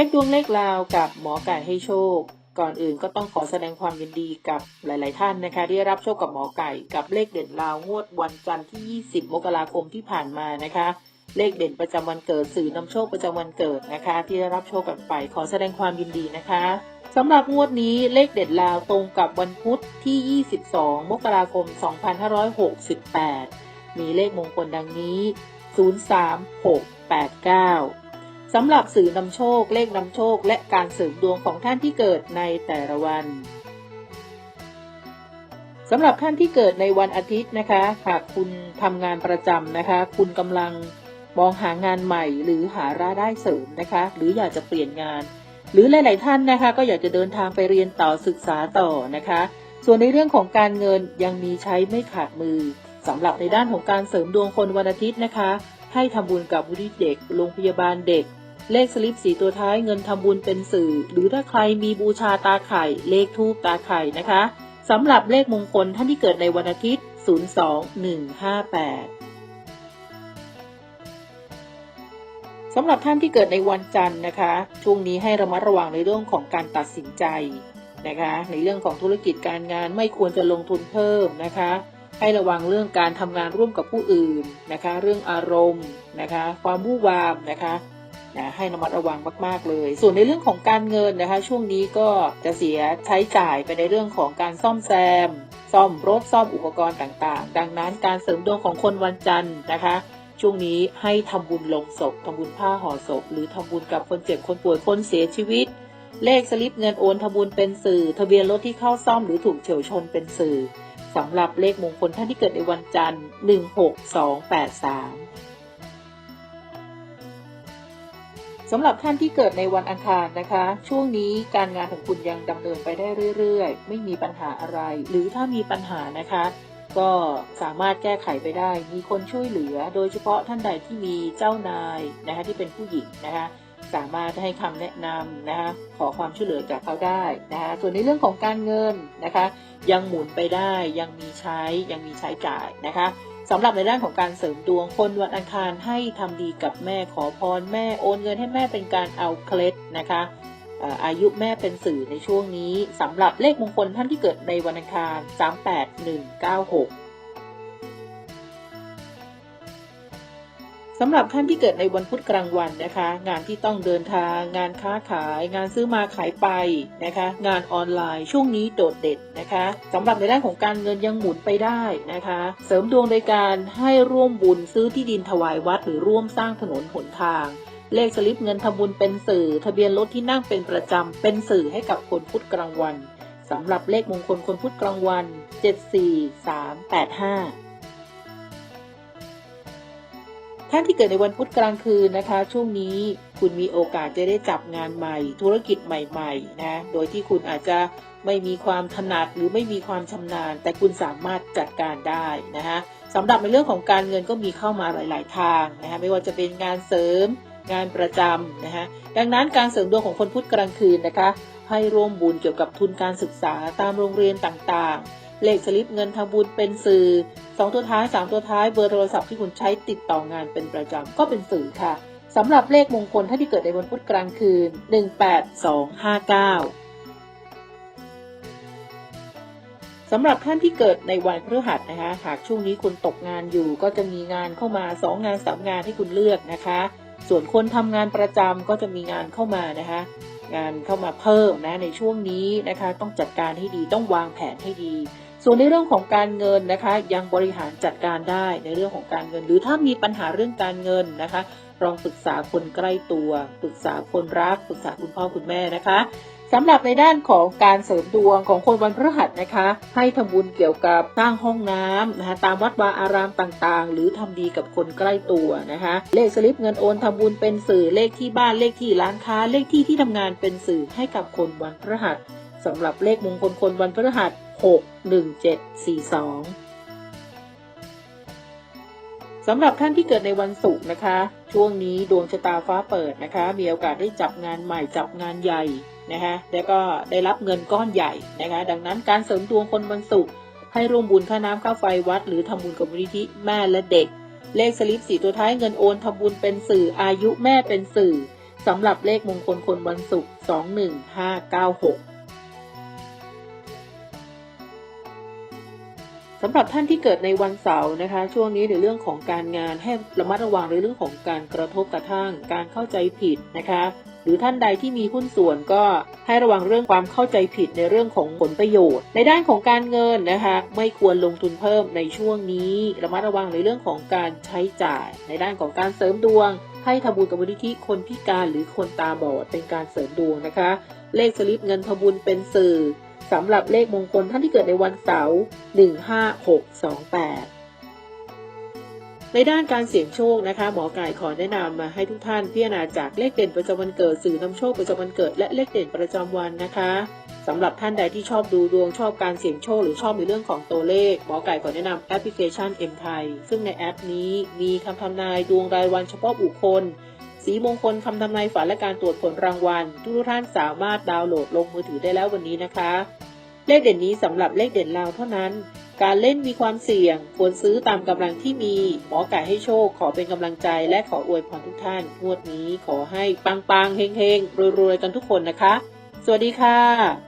ช็คดวงเลขราวกับหมอไก่ให้โชค ก่อนอื่นก็ต้องขอแสดงความยินดีกับหลาย ๆ ท่านนะคะที่ได้รับโชคกับหมอไก่กับเลขเด่นราวงวดวันจันทร์ที่ 20 มกราคมที่ผ่านมานะคะ เลขเด่นประจำวันเกิดสื่อนำโชคประจำวันเกิดนะคะ ที่ได้รับโชคกันไปขอแสดงความยินดีนะคะสำหรับงวดนี้เลขเด่นราวตรงกับวันพุธที่ 22 มกราคม 2568 มีเลขมงคลดังนี้ 03689 สำหรับสื่อนำโชค เลขนำโชค และการเสริมดวงของท่านที่เกิดในแต่ละวันสำหรับท่านที่เกิดในวันอาทิตย์นะคะ หากคุณทำงานประจำนะคะ คุณกำลังมองหางานใหม่ หรือหารายได้เสริมนะคะ หรืออยากจะเปลี่ยนงาน หรือหลาย ๆ ท่านนะคะ ก็อยากจะเดินทางไปเรียนต่อศึกษาต่อนะคะ ส่วนในเรื่องของการเงินยังมีใช้ไม่ขาดมือสำหรับในด้านของการเสริมดวงคนวันอาทิตย์นะคะ ให้ทำบุญกับบุริเด็กโรงพยาบาลเด็ก เลขสลิปสีตัวท้ายเงินทำบุญเป็นสื่อ หรือถ้าใครมีบูชาตาไข่ เลขทูปตาไข่นะคะสำหรับเลขมงคลท่านที่เกิดในวันอาทิตย์ 02158สำหรับท่านที่เกิดในวันจันทร์นะคะ ช่วงนี้ให้ระมัดระวังในเรื่องของการตัดสินใจนะคะ ในเรื่องของธุรกิจการงานไม่ควรจะลงทุนเพิ่มนะคะ ให้ระวังเรื่องการทำงานร่วมกับผู้อื่นนะคะ เรื่องอารมณ์นะคะ ความวู่วามนะคะ นะให้ระมัดระวังมากๆเลย ส่วนในเรื่องของการเงินนะคะ ช่วงนี้ก็จะเสียใช้จ่ายไปในเรื่องของการซ่อมแซม ซ่อมรถซ่อมอุปกรณ์ต่างๆ ดังนั้นการเสริมดวงของคนวันจันทร์นะคะช่วงนี้ให้ทำบุญลงศพทำบุญผ้าห่อศพ หรือทำบุญกับคนเจ็บคนป่วยคนเสียชีวิต เลขสลิปเงินโอนทำบุญเป็นสื่อ ทะเบียนรถที่เข้าซ่อมหรือถูกเฉียวชนเป็นสื่อสำหรับเลขมงคลท่านที่เกิดในวันจันทร์ 16283 สำหรับท่านที่เกิดในวันอังคารนะคะ ช่วงนี้การงานของคุณยังดำเนินไปได้เรื่อยๆ ไม่มีปัญหาอะไร หรือถ้ามีปัญหานะคะ ก็สามารถแก้ไขไปได้ มีคนช่วยเหลือ โดยเฉพาะท่านใดที่มีเจ้านายนะคะที่เป็นผู้หญิงนะคะสามารถให้คำแนะนำนะคะขอความช่วยเหลือจากเขาได้นะคะส่วนในเรื่องของการเงินนะคะ ยังหมุนไปได้ยังมีใช้ยังมีใช้จ่ายนะคะ สำหรับในด้านของการเสริมดวงคนวันอังคารให้ทำดีกับแม่ขอพรแม่โอนเงินให้แม่เป็นการเอาเคล็ดนะคะเอ่ออายุแม่เป็นสื่อในช่วงนี้สำหรับเลขมงคลท่านที่เกิดในวันอังคาร 38196 สำหรับท่านที่เกิดในวันพุธกลางวันนะคะ งานที่ต้องเดินทาง งานค้าขาย งานซื้อมาขายไปนะคะ งานออนไลน์ช่วงนี้โดดเด่นนะคะสำหรับในด้านของการเงินยังหมุนไปได้นะคะ เสริมดวงโดยการให้ร่วมบุญซื้อที่ดินถวายวัด หรือร่วมสร้างถนนหนทาง เลขสลิปเงินทำบุญเป็นสื่อ ทะเบียนรถที่นั่งเป็นประจำเป็นสื่อให้กับคนพุธกลางวันสำหรับเลขมงคลคนพุธกลางวัน 74385 ท่านที่เกิดในวันพุธกลางคืนนะคะ ช่วงนี้คุณมีโอกาสจะได้จับงานใหม่ ธุรกิจใหม่ๆนะโดยที่คุณอาจจะไม่มีความถนัดหรือไม่มีความชำนาญ แต่คุณสามารถจัดการได้นะคะสำหรับในเรื่องของการเงินก็มีเข้ามาหลาย ๆ ทางนะคะไม่ว่าจะเป็นงานเสริมงานประจำนะคะดังนั้นการเสริมดวงของคนพุธกลางคืนนะคะ ให้ร่วมบุญเกี่ยวกับทุนการศึกษาตามโรงเรียนต่างๆ เลขสลิปเงินทำบุญเป็นสื่อสองตัวท้ายสามตัวท้ายเบอร์โทรศัพท์ที่คุณใช้ติดต่องานเป็นประจำก็เป็นสื่อค่ะสำหรับเลขมงคลท่านที่เกิดในวันพุธกลางคืน 18259สำหรับท่านที่เกิดในวันพฤหัสนะคะ หากช่วงนี้คุณตกงานอยู่ก็จะมีงานเข้ามาสองงานสามงานให้คุณเลือกนะคะ ส่วนคนทำงานประจำก็จะมีงานเข้ามานะคะ งานเข้ามาเพิ่มนะในช่วงนี้นะคะ ต้องจัดการให้ดีต้องวางแผนให้ดี ส่วนในเรื่องของการเงินนะคะ ยังบริหารจัดการได้ในเรื่องของการเงิน หรือถ้ามีปัญหาเรื่องการเงินนะคะลองปรึกษาคนใกล้ตัวปรึกษาคนรักปรึกษาคุณพ่อคุณแม่นะคะสำหรับในด้านของการเสริมดวงของคนวันพฤหัสนะคะ ให้ทำบุญเกี่ยวกับสร้างห้องน้ำนะคะตามวัดวาอารามต่างๆ หรือทำดีกับคนใกล้ตัวนะคะ เลขสลิปเงินโอนทำบุญเป็นสื่อเลขที่บ้านเลขที่ร้านค้าเลขที่ที่ทำงานเป็นสื่อให้กับคนวันพฤหัสสำหรับเลขมงคลคนวันพฤหัส 61742 สำหรับท่านที่เกิดในวันศุกร์นะคะ ช่วงนี้ดวงชะตาฟ้าเปิดนะคะ มีโอกาสได้จับงานใหม่จับงานใหญ่นะคะแล้วก็ได้รับเงินก้อนใหญ่นะคะ ดังนั้นการเสริมดวงคนวันศุกร์ให้ร่วมบุญค่าน้ำค่าไฟวัด หรือทำบุญกับมูลนิธิแม่และเด็ก เลขสลิปสีตัวท้ายเงินโอนทำบุญเป็นสื่ออายุแม่เป็นสื่อสำหรับเลขมงคลคนวันศุกร์21596 สำหรับท่านที่เกิดในวันเสาร์นะคะ ช่วงนี้ในเรื่องของการงานให้ระมัดระวังในเรื่องของการกระทบกระทั่ง การเข้าใจผิดนะคะ หรือท่านใดที่มีหุ้นส่วนก็ให้ระวังเรื่องความเข้าใจผิดในเรื่องของผลประโยชน์ ในด้านของการเงินนะคะ ไม่ควรลงทุนเพิ่มในช่วงนี้ ระมัดระวังในเรื่องของการใช้จ่าย ในด้านของการเสริมดวง ให้ทำบุญกับมูลนิธิคนพิการหรือคนตาบอดเป็นการเสริมดวงนะคะ เลขสลิปเงินทบุญเป็นสื่อ สำหรับเลขมงคลท่านที่เกิดในวันเสาร์15628ในด้านการเสี่ยงโชคนะคะ หมอไก่ขอแนะนำมาให้ทุกท่านพิจารณาจากเลขเด่นประจำวันเกิดสื่อนำโชคประจำวันเกิด และเลขเด่นประจำวันนะคะสำหรับท่านใดที่ชอบดูดวงชอบการเสี่ยงโชคหรือชอบในเรื่องของตัวเลข หมอไก่ขอแนะนำแอปพลิเคชัน M ไทยซึ่งในแอปนี้มีคำทำนายดวงรายวันเฉพาะบุคคล สีมงคลคำทำนายฝันและการตรวจผลรางวัล ทุกท่านสามารถดาวน์โหลดลงมือถือได้แล้ววันนี้นะคะ เลขเด่นนี้สำหรับเลขเด่นลาวเท่านั้น การเล่นมีความเสี่ยง ควรซื้อตามกำลังที่มี หมอไก่ให้โชค ขอเป็นกำลังใจและขออวยพรทุกท่าน งวดนี้ขอให้ปังๆเฮงๆรวยๆกันทุกคนนะคะ สวัสดีค่ะ